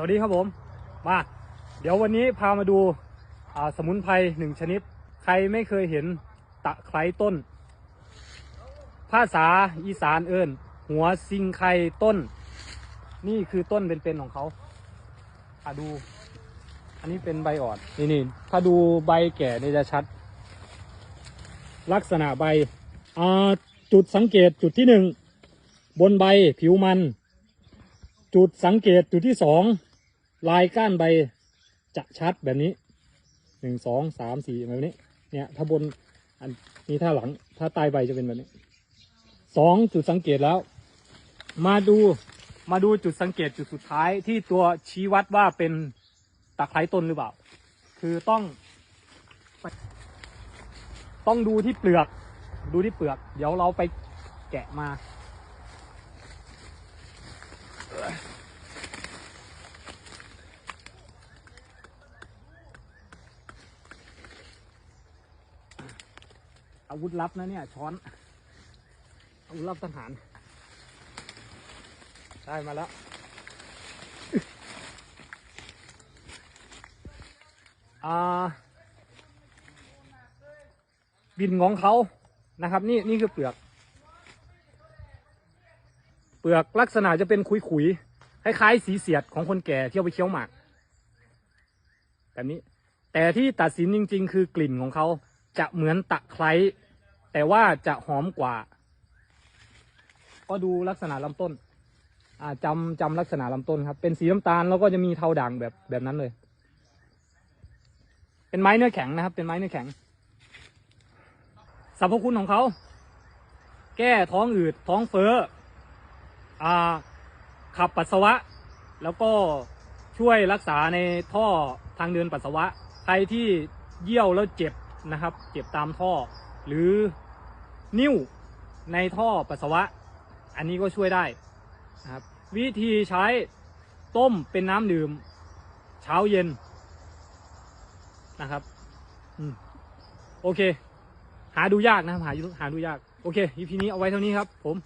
สวัสดีครับผม มา เดี๋ยววันนี้พามาดูสมุนไพรหนึ่งชนิด ใครไม่เคยเห็นตะไคร้ต้น ภาษาอีสานเอิญหัวซิงไคต้น นี่คือต้นเป็นๆของเขาอะดู อันนี้เป็นใบอ่อน นี่นี่ถ้าดูใบแก่นี่จะชัด ลักษณะใบจุดสังเกตจุดที่หนึ่งบนใบผิวมัน จุดสังเกตจุดที่สอง ลายก้านใบจะชัดแบบนี้หนึ่งสองสามสี่แบบนี้ เนี่ยถ้าบนอันนี้ถ้าหลังถ้าใต้ใบจะเป็นแบบนี้สองจุดสังเกตแล้ว มาดูมาดูจุดสังเกตจุดสุดท้ายที่ตัวชี้วัดว่าเป็นตะไคร้ต้นหรือเปล่า คือต้อง ต้องดูที่เปลือก ดูที่เปลือก เดี๋ยวเราไปแกะมา อาวุธลับนะเนี่ย ช้อน อาวุธลับทหาร ได้มาแล้ว อ่า บินของเขานะครับ นี่นี่คือเปลือก เปลือกลักษณะจะเป็นขุยๆ คล้ายๆ สีเสียดของคนแก่ที่เอาไปเคี้ยวหมาก แบบนี้ แต่ที่ตัดสินจริง ๆ คือกลิ่นของเขา จะเหมือนตะไคร้แต่ว่าจะหอมกว่า ก็ดูลักษณะลำต้น อ่าจำจำลักษณะลำต้นครับ เป็นสีน้ำตาลแล้วก็จะมีเทาด่างแบบแบบนั้นเลย เป็นไม้เนื้อแข็งนะครับ เป็นไม้เนื้อแข็งสรรพคุณของเขา แก้ท้องอืดท้องเฟ้ออ่าขับปัสสาวะ แล้วก็ช่วยรักษาในท่อทางเดินปัสสาวะ ใครที่เยี่ยวแล้วเจ็บ นะครับ เจ็บตามท่อ หรือนิ้วในท่อปัสสาวะ อันนี้ก็ช่วยได้นะครับ วิธีใช้ต้มเป็นน้ำดื่ม เช้าเย็นนะครับอโอเค หาดูยากนะครับหาหาดูยาก โอเค EP นี้เอาไว้เท่านี้ครับผม